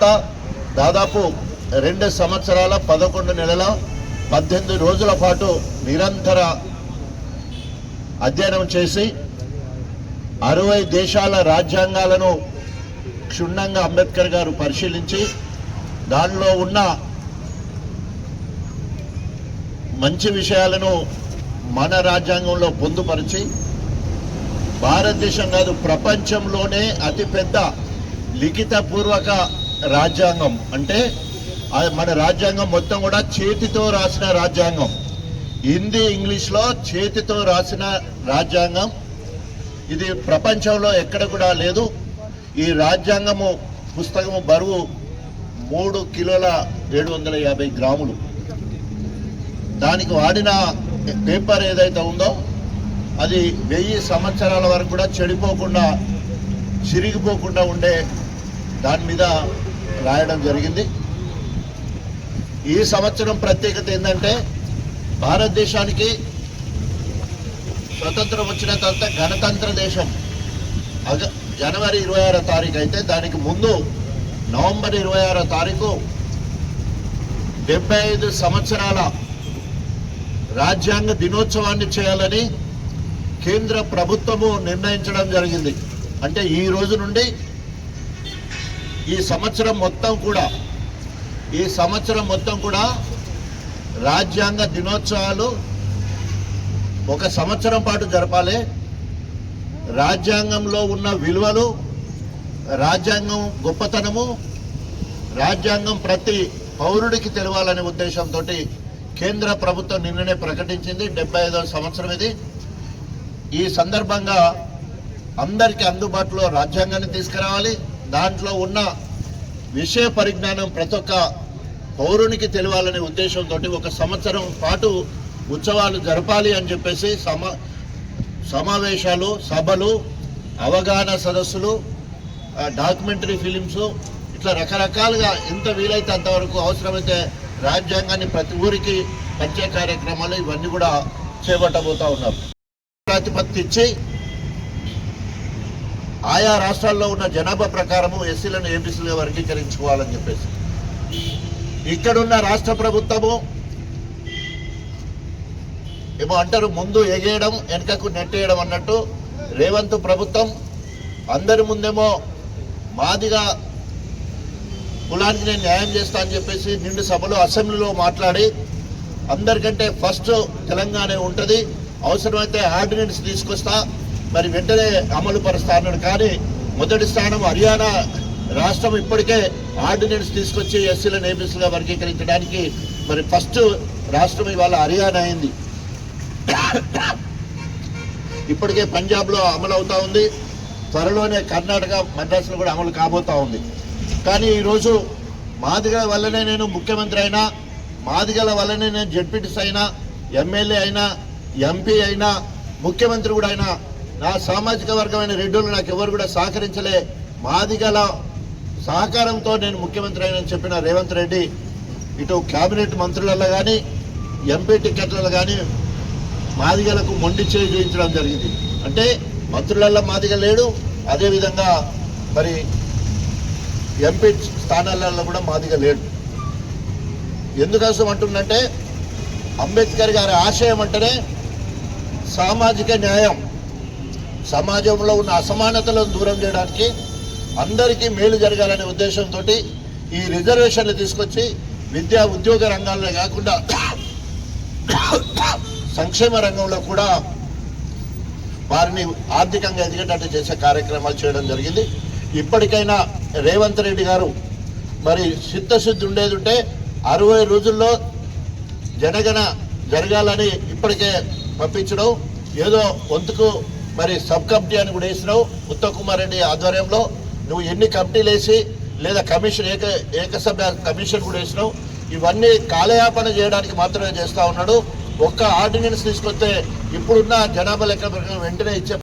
తర్వాత దాదాపు రెండు సంవత్సరాల పదకొండు నెలల పద్దెనిమిది రోజుల పాటు నిరంతర అధ్యయనం చేసి అరవై దేశాల రాజ్యాంగాలను క్షుణ్ణంగా అంబేద్కర్ గారు పరిశీలించి దానిలో ఉన్న మంచి విషయాలను మన రాజ్యాంగంలో పొందుపరిచి భారతదేశం కాదు ప్రపంచంలోనే అతిపెద్ద లిఖితపూర్వక రాజ్యాంగం. అంటే మన రాజ్యాంగం మొత్తం కూడా చేతితో రాసిన రాజ్యాంగం. హిందీ ఇంగ్లీష్లో చేతితో రాసిన రాజ్యాంగం. ఇది ప్రపంచంలో ఎక్కడ కూడా లేదు. ఈ రాజ్యాంగము పుస్తకము బరువు మూడు కిలోల ఏడు వందల యాభై గ్రాములు. దానికి వాడిన పేపర్ ఏదైతే ఉందో అది వెయ్యి సంవత్సరాల వరకు కూడా చెడిపోకుండా చిరిగిపోకుండా ఉండే దాని మీద రాయడం జరిగింది. ఈ సంవత్సరం ప్రత్యేకత ఏంటంటే భారతదేశానికి స్వతంత్రం వచ్చిన తర్వాత గణతంత్ర దేశం. అగ జనవరి ఇరవై ఆరో తారీఖు అయితే దానికి ముందు నవంబర్ ఇరవై ఆరో తారీఖు డెబ్బై ఐదు సంవత్సరాల రాజ్యాంగ దినోత్సవాన్ని చేయాలని కేంద్ర ప్రభుత్వము నిర్ణయించడం జరిగింది. అంటే ఈ రోజు నుండి ఈ సంవత్సరం మొత్తం కూడా ఈ సంవత్సరం మొత్తం కూడా రాజ్యాంగ దినోత్సవాలు ఒక సంవత్సరం పాటు జరపాలి. రాజ్యాంగంలో ఉన్న విలువలు రాజ్యాంగం గొప్పతనము రాజ్యాంగం ప్రతి పౌరుడికి తెలవాలనే ఉద్దేశంతో కేంద్ర ప్రభుత్వం నిన్ననే ప్రకటించింది డెబ్బై ఐదవ సంవత్సరం ఇది. ఈ సందర్భంగా అందరికీ అందుబాటులో రాజ్యాంగాన్ని తీసుకురావాలి. దాంట్లో ఉన్న విషయ పరిజ్ఞానం ప్రతి ఒక్క పౌరునికి తెలియాలనే ఉద్దేశంతో ఒక సంవత్సరం పాటు ఉత్సవాలు జరపాలి అని చెప్పేసి సమా సమావేశాలు సభలు అవగాహన సదస్సులు డాక్యుమెంటరీ ఫిలిమ్స్ ఇట్లా రకరకాలుగా ఎంత వీలైతే అంతవరకు అవసరమైతే రాజ్యాంగాన్ని ప్రతి ఊరికి పంచే కార్యక్రమాలు ఇవన్నీ కూడా చేపట్టబోతా ఉన్నారు. ప్రతిపత్తి ఇచ్చి ఆయా రాష్ట్రాల్లో ఉన్న జనాభా ప్రకారము ఎస్సీలను ఏబీసీలుగా వర్గీకరించుకోవాలని చెప్పేసి. ఇక్కడున్న రాష్ట్ర ప్రభుత్వము ఏమో అంటారు ముందు ఎగేయడం వెనకకు నెట్టేయడం అన్నట్టు రేవంత్ ప్రభుత్వం అందరి ముందేమో మాదిగా కులానికి నేను న్యాయం చేస్తా అని చెప్పేసి నిండు సభలో అసెంబ్లీలో మాట్లాడి అందరికంటే ఫస్ట్ తెలంగాణ ఉంటుంది. అవసరమైతే ఆర్డినెన్స్ తీసుకొస్తా. మరి వెంటనే అమలు పరుస్తా కానీ మొదటి స్థానం హర్యానా రాష్ట్రం ఇప్పటికే ఆర్డినెన్స్ తీసుకొచ్చి ఎస్సీలను ఏబీసీలుగా వర్గీకరించడానికి మరి ఫస్ట్ రాష్ట్రం ఇవాళ హర్యానా అయింది. ఇప్పటికే పంజాబ్లో అమలు అవుతా ఉంది. త్వరలోనే కర్ణాటక మద్రాసులో కూడా అమలు కాబోతా ఉంది. కానీ ఈరోజు మాదిగల వల్లనే నేను ముఖ్యమంత్రి అయినా మాదిగల వల్లనే నేను జడ్పీటీస్ అయినా ఎమ్మెల్యే అయినా ఎంపీ అయినా ముఖ్యమంత్రి కూడా అయినా నా సామాజిక వర్గమైన రెడ్డులు నాకు ఎవరు కూడా సహకరించలే. మాదిగల సహకారంతో నేను ముఖ్యమంత్రి అయినని చెప్పిన రేవంత్ రెడ్డి ఇటు కేబినెట్ మంత్రులలో కానీ ఎంపీ టికెట్లలో కానీ మాదిగలకు మొండి చేయి చూపించడం జరిగింది. అంటే మంత్రులలో మాదిగ లేడు అదేవిధంగా మరి ఎంపీ స్థానాలలో కూడా మాదిగ లేడు. ఎందుకోసం అంటుందంటే అంబేద్కర్ గారి ఆశయం అంటేనే సామాజిక న్యాయం. సమాజంలో ఉన్న అసమానతలను దూరం చేయడానికి అందరికీ మేలు జరగాలనే ఉద్దేశంతో ఈ రిజర్వేషన్లు తీసుకొచ్చి విద్యా ఉద్యోగ రంగాల్లో కాకుండా సంక్షేమ రంగంలో కూడా వారిని ఆర్థికంగా ఎదిగేటట్టు చేసే కార్యక్రమాలు చేయడం జరిగింది. ఇప్పటికైనా రేవంత్ రెడ్డి గారు మరి చిత్తశుద్ధి ఉండేది ఉంటే అరవై రోజుల్లో జనగణ జరగాలని ఇప్పటికే పంపించడం ఏదో వంతుకు మరి సబ్ కమిటీ అని కూడా వేసినావు. ఉత్తమ్ కుమార్ రెడ్డి ఆధ్వర్యంలో నువ్వు ఎన్ని కమిటీలు వేసి లేదా కమిషన్ ఏక ఏకసభ్య కమిషన్ కూడా వేసినావు. ఇవన్నీ కాలయాపన చేయడానికి మాత్రమే చేస్తూ ఉన్నాడు. ఒక్క ఆర్డినెన్స్ తీసుకొస్తే ఇప్పుడున్న జనాభా లెక్క ప్రకారం వెంటనే ఇచ్చే